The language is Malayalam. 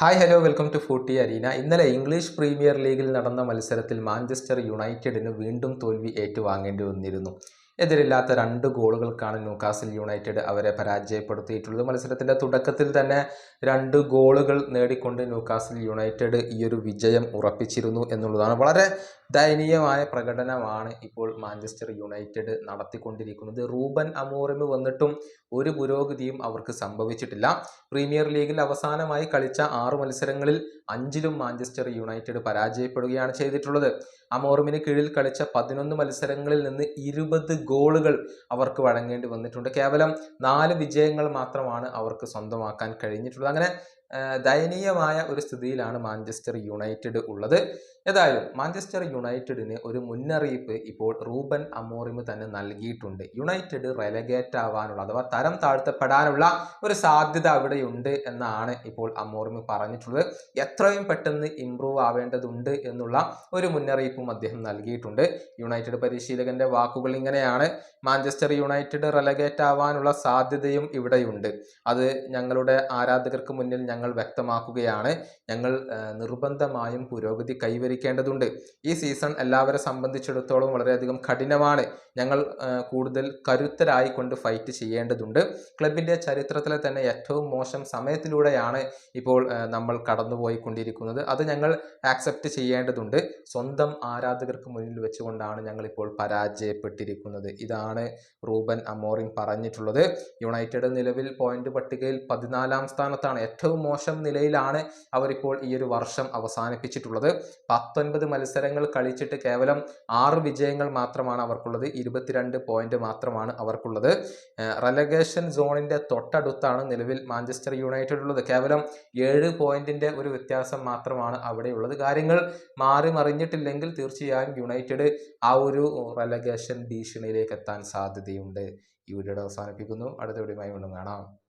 Hi hello welcome to forty arena ഇന്നലെ ഇംഗ്ലീഷ് പ്രീമിയർ ലീഗിൽ നടന്ന മത്സരത്തിൽ മാഞ്ചസ്റ്റർ യുണൈറ്റഡിന് വീണ്ടും തോൽവി ഏറ്റുവാങ്ങേണ്ടി വന്നിരുന്നു. എതിരില്ലാത്ത രണ്ട് ഗോളുകൾക്കാണ് ന്യൂകാസിൽ യുണൈറ്റഡ് അവരെ പരാജയപ്പെടുത്തിയിട്ടുള്ളത്. മത്സരത്തിന്റെ തുടക്കത്തിൽ തന്നെ രണ്ട് ഗോളുകൾ നേടിക്കൊണ്ട് ന്യൂകാസിൽ യുണൈറ്റഡ് ഈ ഒരു വിജയം ഉറപ്പിച്ചിരുന്നു എന്നുള്ളതാണ്. വളരെ ദയനീയമായ പ്രകടനമാണ് ഇപ്പോൾ മാഞ്ചസ്റ്റർ യുണൈറ്റഡ് നടത്തിക്കൊണ്ടിരിക്കുന്നത്. റൂബൻ അമോറിമ് വന്നിട്ടും ഒരു പുരോഗതിയും അവർക്ക് സംഭവിച്ചിട്ടില്ല. പ്രീമിയർ ലീഗിൽ അവസാനമായി കളിച്ച ആറ് മത്സരങ്ങളിൽ അഞ്ചിലും മാഞ്ചസ്റ്റർ യുണൈറ്റഡ് പരാജയപ്പെടുകയാണ് ചെയ്തിട്ടുള്ളത്. അമോറിമിന് കീഴിൽ കളിച്ച പതിനൊന്ന് മത്സരങ്ങളിൽ നിന്ന് ഇരുപത് ഗോളുകൾ അവർക്ക് വഴങ്ങേണ്ടി വന്നിട്ടുണ്ട്. കേവലം നാല് വിജയങ്ങൾ മാത്രമാണ് അവർക്ക് സ്വന്തമാക്കാൻ കഴിഞ്ഞിട്ടുള്ളത്. അങ്ങനെ ദയനീയമായ ഒരു സ്ഥിതിയിലാണ് മാഞ്ചസ്റ്റർ യുണൈറ്റഡ് ഉള്ളത്. ഏതായാലും മാഞ്ചസ്റ്റർ യുണൈറ്റഡിന് ഒരു മുന്നറിയിപ്പ് ഇപ്പോൾ റൂബൻ അമോറിമ് തന്നെ നൽകിയിട്ടുണ്ട്. യുണൈറ്റഡ് റെലഗേറ്റ് ആവാനുള്ള അഥവാ തരം താഴ്ത്തപ്പെടാനുള്ള ഒരു സാധ്യത അവിടെയുണ്ട് എന്നാണ് ഇപ്പോൾ അമോറിമ് പറഞ്ഞിട്ടുള്ളത്. എത്രയും പെട്ടെന്ന് ഇംപ്രൂവ് ആവേണ്ടതുണ്ട് എന്നുള്ള ഒരു മുന്നറിയിപ്പും അദ്ദേഹം നൽകിയിട്ടുണ്ട്. യുണൈറ്റഡ് പരിശീലകന്റെ വാക്കുകൾ ഇങ്ങനെയാണ്. മാഞ്ചസ്റ്റർ യുണൈറ്റഡ് റെലഗേറ്റ് ആവാനുള്ള സാധ്യതയും ഇവിടെയുണ്ട്. അത് ഞങ്ങളുടെ ആരാധകർക്ക് മുന്നിൽ ഞങ്ങൾ വ്യക്തമാക്കുകയാണ്. ഞങ്ങൾ നിർബന്ധമായും പുരോഗതി കൈവരിക്കേണ്ടതുണ്ട്. ഈ സീസൺ എല്ലാവരെ സംബന്ധിച്ചിടത്തോളം വളരെയധികം കഠിനമാണ്. ഞങ്ങൾ കൂടുതൽ കരുത്തരായിക്കൊണ്ട് ഫൈറ്റ് ചെയ്യേണ്ടതുണ്ട്. ക്ലബിന്റെ ചരിത്രത്തിലെ തന്നെ ഏറ്റവും മോശം സമയത്തിലൂടെയാണ് ഇപ്പോൾ നമ്മൾ കടന്നുപോയിക്കൊണ്ടിരിക്കുന്നത്. അത് ഞങ്ങൾ ആക്സെപ്റ്റ് ചെയ്യേണ്ടതുണ്ട്. സ്വന്തം ആരാധകർക്ക് മുന്നിൽ വെച്ചുകൊണ്ടാണ് ഞങ്ങളിപ്പോൾ പരാജയപ്പെട്ടിരിക്കുന്നത്. ഇതാണ് റൂബൻ അമോറിൻ പറഞ്ഞിട്ടുള്ളത്. യുണൈറ്റഡ് നിലവിൽ പോയിന്റ് പട്ടികയിൽ പതിനാലാം സ്ഥാനത്താണ്. ഏറ്റവും മോശം നിലയിലാണ് അവരിപ്പോൾ ഈ ഒരു വർഷം അവസാനിപ്പിച്ചിട്ടുള്ളത്. പത്തൊൻപത് മത്സരങ്ങൾ കളിച്ചിട്ട് കേവലം ആറ് വിജയങ്ങൾ മാത്രമാണ് അവർക്കുള്ളത്. ഇരുപത്തിരണ്ട് പോയിന്റ് മാത്രമാണ് അവർക്കുള്ളത്. റെലഗേഷൻ സോണിന്റെ തൊട്ടടുത്താണ് നിലവിൽ മാഞ്ചസ്റ്റർ യുണൈറ്റഡ് ഉള്ളത്. കേവലം ഏഴ് പോയിന്റിന്റെ ഒരു വ്യത്യാസം മാത്രമാണ് അവിടെയുള്ളത്. കാര്യങ്ങൾ മാറി മറിഞ്ഞിട്ടില്ലെങ്കിൽ തീർച്ചയായും യുണൈറ്റഡ് ആ ഒരു റെലഗേഷൻ ഭീഷണിയിലേക്ക് എത്താൻ സാധ്യതയുണ്ട്. ഈ വീഡിയോ അവസാനിപ്പിക്കുന്നു. അടുത്ത വീഡിയോ കാണാം.